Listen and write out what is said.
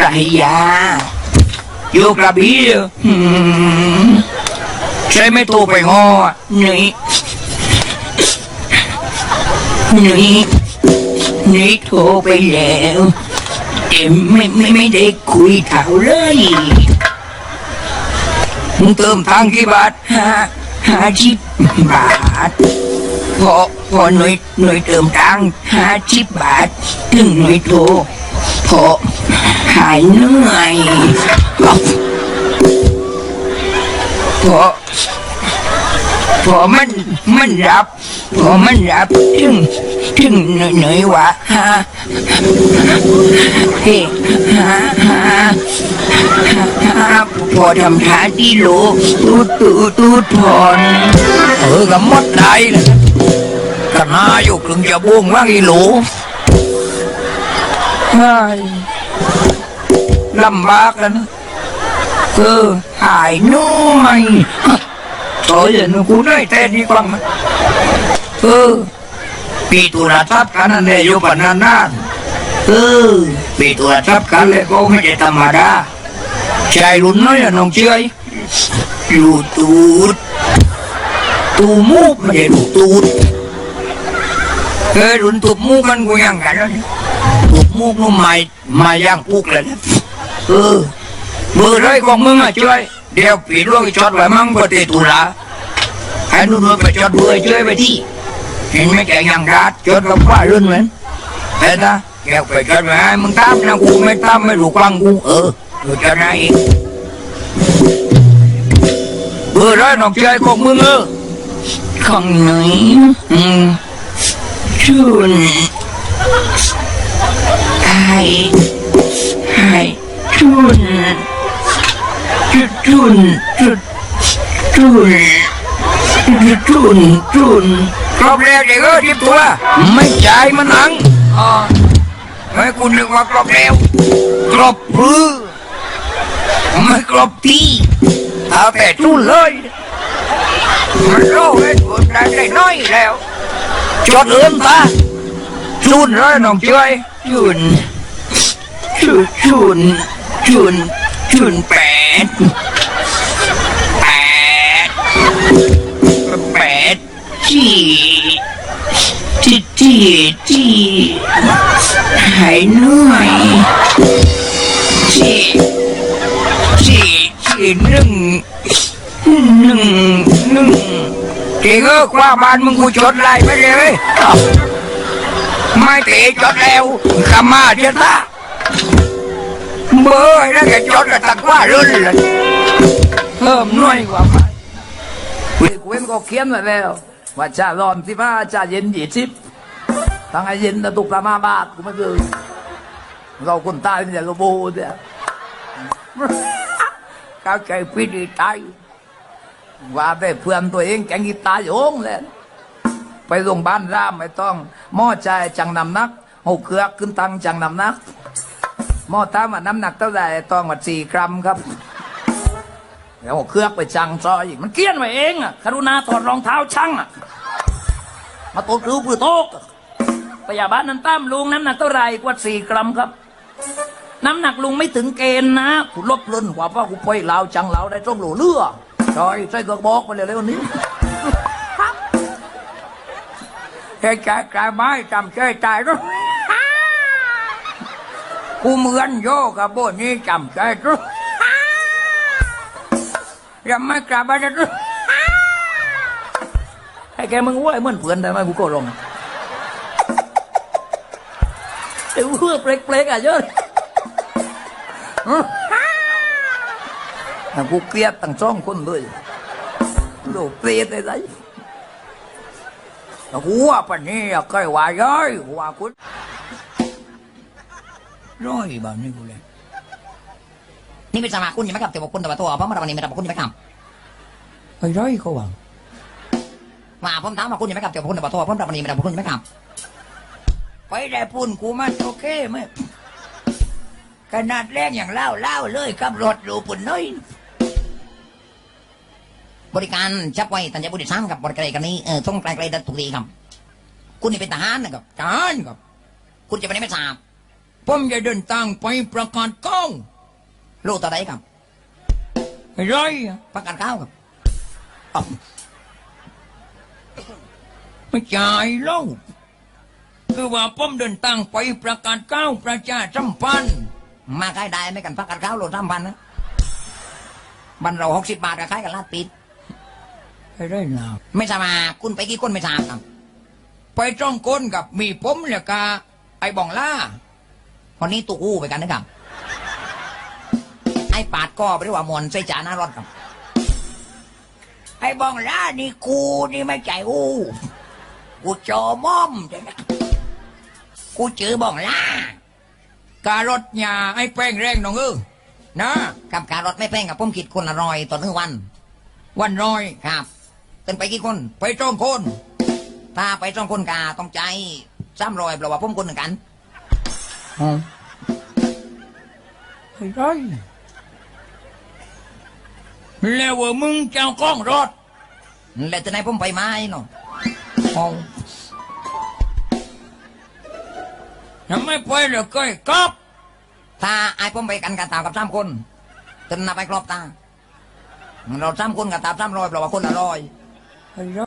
ไรยา อยู่กระบี่เใช่ไม่โทรไปงออะนี่นี่นี่โทรไปแล้วแต่ไม่ไม่ไม่ได้คุยเท่าเลยมึงเติมตังกี่บาทห้าห้าสิบบาทพอพอหน่วยหน่วยเติมตังห้าสิบบาท ถึงหน่วยโทร พอหายเหนื่อยพอพอมันมันรับพอมันรับถึงถึงเหนื่อยเหนื่อยว่าฮะเฮ้ฮะฮะฮะพอทำท่าที่โลตูดตูดตูดพอนเออก็หมดได้เลยขนาอยู่กึ่งจะบุ้งว่างอีหลู เฮ้ยลำบากแล้วนะคือหายน้อยโอ้ยหนูกูได้แต่ดีกว่ามั้ยเออปีตุลาทับกันนั่นเลยอยู่ปนานานๆเออปีตุลาทับกันเลยก็ไม่ใช่ธรรมดาชายรุ่นน้อยน้องเชื่อยอยู่ตูดตูมูกไม่ใช่ตูดเคยรุ่นตุบมูกกันกูยังกันแล้ว มูกนู่นไม่ไม่ย่างปุกเลยนะเออมือไรของมึงอะช่วย เดี๋ยวปีดวงจอดไว้มั่งปฏิตุลาให้นู่นไปจอดเบื่อช่วยไปที่เห็นไหมแกยังรัดจอดกับว่ารุ่นเหมือนเห็นนะแกไปจอดไว้ให้มึงตามนะกูไม่ตามไม่รู้กวางกูเอออยู่จะไหนเองเบื่อไรน้องชายของมึงเออข้างไหนอืมชุนไอ้ ไอ้ชุนจุดจุนจุดจุนจุดจุนจุนครบแล้วเด็กเออทิบตัว ไม่จ่ายมันนังอ๋อไม่คุณนึกว่ากรอบแล้วกรอบพรือไม่กรอบที่เอาแต่จุนเลยมันโลกเอ็ดบุญได้ได้น้อยแล้วจอดเอื้อมตา ชุนร้อยน้องช่วยชุนชุนชุนชุนชุนแปดแปดแปดที่ที่ที่ที่หายเหนื่อยที่ที่ที่หนึ่งหนึ่งหนึ่งเก่งเออคว้าบ้านมึงกูจดไล่ไปเลย ไม่ตะจดแล้วขมาเจ้าตาเบอร์แล้วแกจดกับตะกว่ารุ่นเลยเพิ่มหน่อยกว่าไปเด็กเว้นก็เขียนไว้แล้ว ว่าจะร้อนสิบห้าจะเย็นยี่สิบทั้งไอ้เย็นนะตุกประมาบาทกูไม่เคยเราคนตายเนี่ยเราโบเนี่ยเข้าใจพี่ดีใจว่าแต่เพื่อนตัวเองแกงกีตาร์โยงเลย ไปโรงพยาบาลร่ามไม่ต้องหม้อใจจังนำนักหกเครือขึ้นตังจังนำนักหม้อตามาน้ำหนักเท่าไหร่ต้องว่าสี่กรัมครับแล้วหกเครือไปจังซอยมันเกี้ยนไว้เองอะกรุณาถอดรองเท้าช่างอะมาตกรูปือโต๊ะพยาบาลนั้นตั้มลุงน้ำหนักเท่าไหร่กว่าสี่กรัมครับ น้ำหนักลุงไม่ถึงเกณฑ์นะกูลบเล่นกว่าว่ากูไปลาวจังลาวได้ต้องหลเลือจอยใส่กือกบอกไปเลยเร็วนี้ ใจใจใจไม้จำใจใจรู้กูเหมือนโยกับโบนี่จำใจรู้ยังไม่กลับมาจะรู้ให้แกมึงว่าเหมือนเพื่อนได้ไหมกูก็ลงไอ้เพื่อเปลกๆอะเยอะกูเกลียดตั้งสองคนเลยโดเปรตไอ้ไร หัวปนนี้เคยว่าย้อยหัวคุณร้อยบาทนี่กูเลยนี่เป็นสมาคุณยังไม่กลับแต่ว่าคุณแต่ว่าตัวเพราะมันวันนี้ไม่กลับคุณยังไม่กลับไอ้ร้อยเขาว่าว่าผมถามว่าคุณยังไม่กลับแต่ว่าคุณแต่ว่าตัวเพราะวันนี้ไม่กลับคุณยังไม่กลับไปได้ปุ่นกูมันโอเคไหมขนาดแรงอย่างเล่าเล่าเลยขับรถดูปุ่นน้อย บริการจับไว้ตัญญาบุตรซ้ำกับบริการกันนี้เออต้องไกลๆได้ถูกดีครับ คุณนี่เป็นทหารนะครับทหารครับ คุณจะไปไหนไม่ทราบผมจะเดินทางไปประกาศก้องลูกตัวใดครับอะไรอะประกันข้าวครับไม่จ่ายเล่าคือว่าผมเดินทางไปประกาศก้าวประชาสัมพันธ์มาขายได้ไม่กันประกันข้าวโลสามพันนะบันเราหกสิบบาทก็ขายกันลาดปิด ไปได้แล้วไม่ทราบมาคุณไปกี่คนไม่ทราบครับไปจ้องก้นกับมีผมแล้วกาไอ้บองล่าคนนี้ตุกอู้ไปกันนะครับ ไอ้ปาดก็ไปด้วยว่ามวนใส่จานหน้ารถครับ ไอ้บองล่านี่กูนี่ไม่ใจอู้ กูจอม่อมเดี๋ยวนะกูเจอบ้องล่าการถยาไอ้แป้งแรงน้องเออนะกับการรถไม่แพงกับผมคิดคนละร้อยต่อหนึ่งวัน วันน้อยครับ เต้นไปกี่คน ไปจ้องคน ถ้าไปสองคนกาต้องใจซ้ำรอยเพราะว่าผมคนหนึ่งกันไอ้ไรแล้วว่ามึงเจ้าก้องรถแล้วจะไหนผมไปไม้เนาะเอาทำไมไปเลยก้อยกับถ้าไอ้ผมไปกันกันตามกับสามคนจนนับไปครอบตา เราสามคนกับตามสามรอยเพราะว่าคนละร้อย ไอ้ไร